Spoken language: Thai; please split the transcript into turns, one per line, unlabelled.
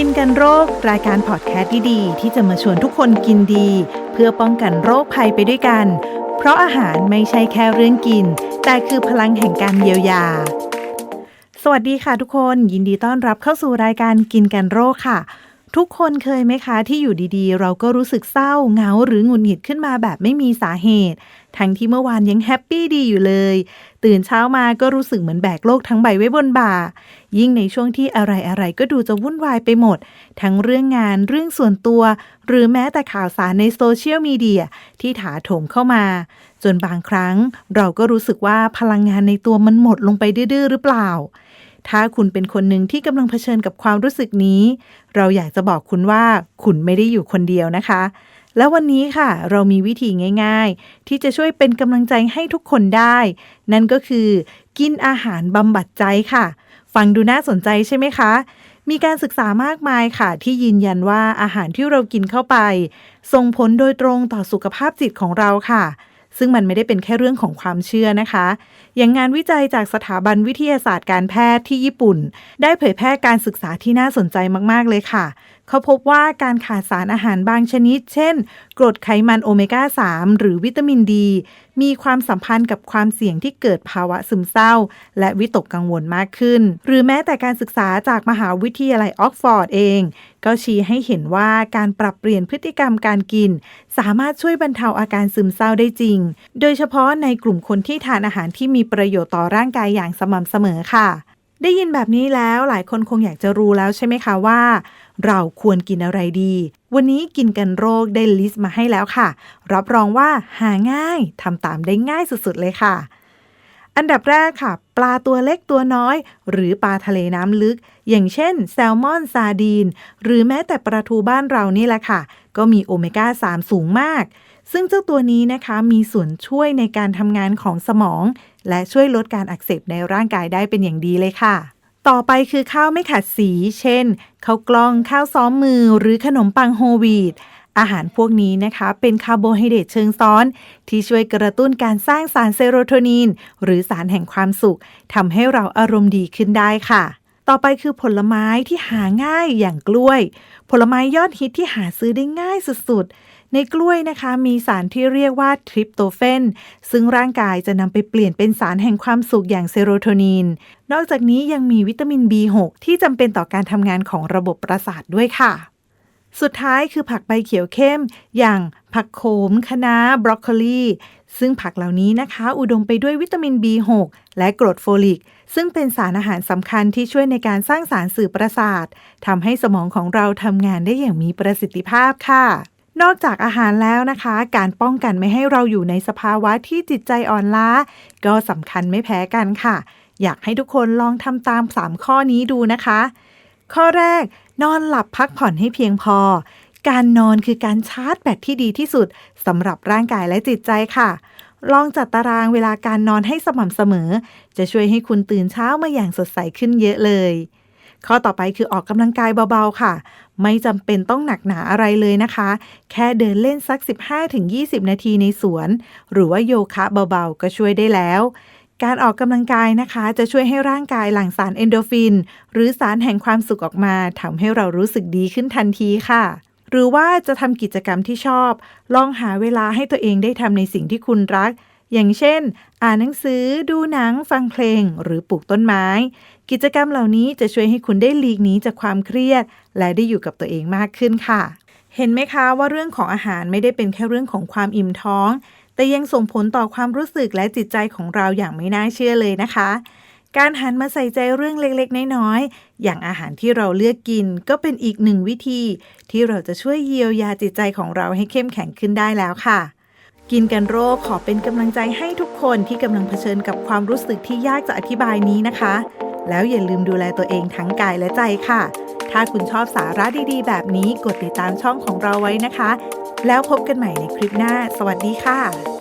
กินกันโรค รายการพอดแคสต์ดีๆ ที่จะมาชวนทุกคนกินดี เพื่อป้องกันโรคภัยไปด้วยกัน เพราะอาหารไม่ใช่แค่เรื่องกิน แต่คือพลังแห่งการเยียวยา สวัสดีค่ะทุกคน ยินดีต้อนรับเข้าสู่รายการกินกันโรคค่ะ ทุกคนเคยไหมคะที่อยู่ดีๆ เราก็รู้สึกเศร้าเหงาหรือหงุดหงิดขึ้นมาแบบไม่มีสาเหตุ ทั้งที่เมื่อวานยังแฮปปี้ดีอยู่เลย ตื่นเช้ามาก็รู้สึกเหมือนแบกโลกทั้งใบไว้บนบ่า ยิ่งในช่วงที่อะไรๆก็ดูจะวุ่นวายไปหมด ทั้งเรื่องงานเรื่องส่วนตัว หรือแม้แต่ข่าวสารในโซเชียลมีเดียที่ถาโถมเข้ามา จนบางครั้งเราก็รู้สึกว่าพลังงานในตัวมันหมดลงไปดื้อๆหรือเปล่า ถ้าคุณเป็นคนหนึ่งที่กำลังเผชิญกับความรู้สึกนี้ เราอยากจะบอกคุณว่าคุณไม่ได้อยู่คนเดียวนะคะ แล้ววันนี้ค่ะ เรามีวิธีง่าย ๆ ที่จะช่วยเป็นกำลังใจให้ทุกคนได้ นั่นก็คือ กินอาหารบำบัดใจค่ะ ฟังดูน่าสนใจใช่ไหมคะมีการศึกษามากมายค่ะ ที่ยืนยันว่าอาหารที่เรากินเข้าไป ส่งผลโดยตรงต่อสุขภาพจิตของเราค่ะ ซึ่งมันไม่ได้เป็นแค่เรื่องของความเชื่อนะคะ อย่างงานวิจัยจากสถาบันวิทยาศาสตร์การแพทย์ที่ญี่ปุ่น ได้เผยแพร่การศึกษาที่น่าสนใจมาก ๆ เลยค่ะ เขาพบว่าการขาดสารอาหารบางชนิด เช่น กรดไขมันโอเมก้า 3 หรือวิตามินดี มีความสัมพันธ์กับความเสี่ยงที่เกิดภาวะซึมเศร้า และวิตกกังวลมากขึ้น หรือแม้แต่การศึกษาจากมหาวิทยาลัยออกฟอร์ดเอง ก็ชี้ให้เห็นว่าการปรับเปลี่ยนพฤติกรรมการกิน สามารถช่วยบรรเทาอาการซึมเศร้าได้จริง โดยเฉพาะในกลุ่มคนที่ทานอาหารที่มีประโยชน์ต่อร่างกายอย่างสม่ำเสมอค่ะ ได้ยินแบบนี้แล้วหลายคนคงอยากจะรู้แล้วใช่ไหมคะว่า เราควรกินอะไรดี วันนี้กินกันโรคได้ลิสต์มาให้แล้วค่ะ รับรองว่าหาง่ายทำตามได้ง่ายสุดๆเลยค่ะ อันดับแรกค่ะ ปลาตัวเล็กตัวน้อย หรือปลาทะเลน้ำลึก อย่างเช่น แซลมอนซาดีน หรือแม้แต่ปลาทูบ้านเรานี่แหละค่ะ ก็มีโอเมก้า 3 สูงมาก ซึ่งเจ้าตัวนี้นะคะมีส่วนช่วยในการทำงานของสมอง และช่วยลดการอักเสบในร่างกายได้เป็นอย่างดีเลยค่ะต่อไปคือข้าวไม่ขัดสี เช่น ข้าวกล้อง ข้าวซ้อมมือ หรือขนมปังโฮลวีต อาหารพวกนี้นะคะ เป็นคาร์โบไฮเดรตเชิงซ้อน ที่ช่วยกระตุ้นการสร้างสารเซโรโทนิน หรือสารแห่งความสุขทำให้เราอารมณ์ดีขึ้นได้ค่ะ ต่อไปคือผลไม้ที่หาง่ายอย่างกล้วย ผลไม้ยอดฮิตที่หาซื้อได้ง่ายสุดๆ ในกล้วยนะคะ มีสารที่เรียกว่าทริปโตเฟนซึ่งร่างกายจะนำไปเปลี่ยนเป็นสารแห่งความสุขอย่างเซโรโทนิน นอกจากนี้ยังมีวิตามิน B6 ที่จำเป็นต่อการทำงานของระบบประสาทด้วยค่ะ สุดท้ายคือผักใบเขียวเข้ม อย่างผักโขมคะน้าบรอกโคลีซึ่งผักเหล่านี้นะคะ อุดมไปด้วยวิตามิน B6 และกรดโฟลิก ซึ่งเป็นสารอาหารสำคัญที่ช่วยในการสร้างสารสื่อประสาททำให้สมองของเราทำงานได้อย่างมีประสิทธิภาพค่ะ นอกจากอาหารแล้วนะคะ การป้องกันไม่ให้เราอยู่ในสภาวะที่จิตใจอ่อนล้า ก็สำคัญไม่แพ้กันค่ะ อยากให้ทุกคนลองทำตาม 3 ข้อนี้ดูนะคะ ข้อแรก นอนหลับพักผ่อนให้เพียงพอ การนอนคือการชาร์จแบตที่ดีที่สุดสำหรับร่างกายและจิตใจค่ะ ลองจัดตารางเวลาการนอนให้สม่ำเสมอ จะช่วยให้คุณตื่นเช้ามาอย่างสดใสขึ้นเยอะเลย ข้อต่อไปคือออกกำลังกายเบาๆค่ะ ไม่จำเป็นต้องหนักหนาอะไรเลยนะคะ แค่เดินเล่นสัก 15-20 นาทีในสวน หรือว่าโยคะเบาๆ ก็ช่วยได้แล้ว การออกกำลังกายนะคะ จะช่วยให้ร่างกายหลั่งสารเอนโดฟิน หรือสารแห่งความสุขออกมาทำให้เรารู้สึกดีขึ้นทันทีค่ะ หรือว่าจะทำกิจกรรมที่ชอบ ลองหาเวลาให้ตัวเองได้ทำในสิ่งที่คุณรัก อย่างเช่น อ่านหนังสือ ดูหนัง ฟังเพลง หรือปลูกต้นไม้ กิจกรรมเหล่านี้จะช่วยให้คุณได้หลีกหนีจากความเครียด และได้อยู่กับตัวเองมากขึ้นค่ะ เห็นไหมคะว่าเรื่องของอาหารไม่ได้เป็นแค่เรื่องของความอิ่มท้อง แต่ยังส่งผลต่อความรู้สึกและจิตใจของเราอย่างไม่น่าเชื่อเลยนะคะ การหันมาใส่ใจเรื่องเล็กๆ น้อยๆ อย่างอาหารที่เราเลือกกินก็เป็นอีกหนึ่งวิธี ที่เราจะช่วยเยียวยาจิตใจของเราให้เข้มแข็งขึ้นได้แล้วค่ะกินกันโรคขอเป็นกำลังใจให้ทุกคนที่กำลังเผชิญกับความรู้สึกที่ยากจะอธิบายนี้นะคะ แล้วอย่าลืมดูแลตัวเองทั้งกายและใจค่ะ ถ้าคุณชอบสาระดีๆ แบบนี้กดติดตามช่องของเราไว้นะคะ แล้วพบกันใหม่ในคลิปหน้า สวัสดีค่ะ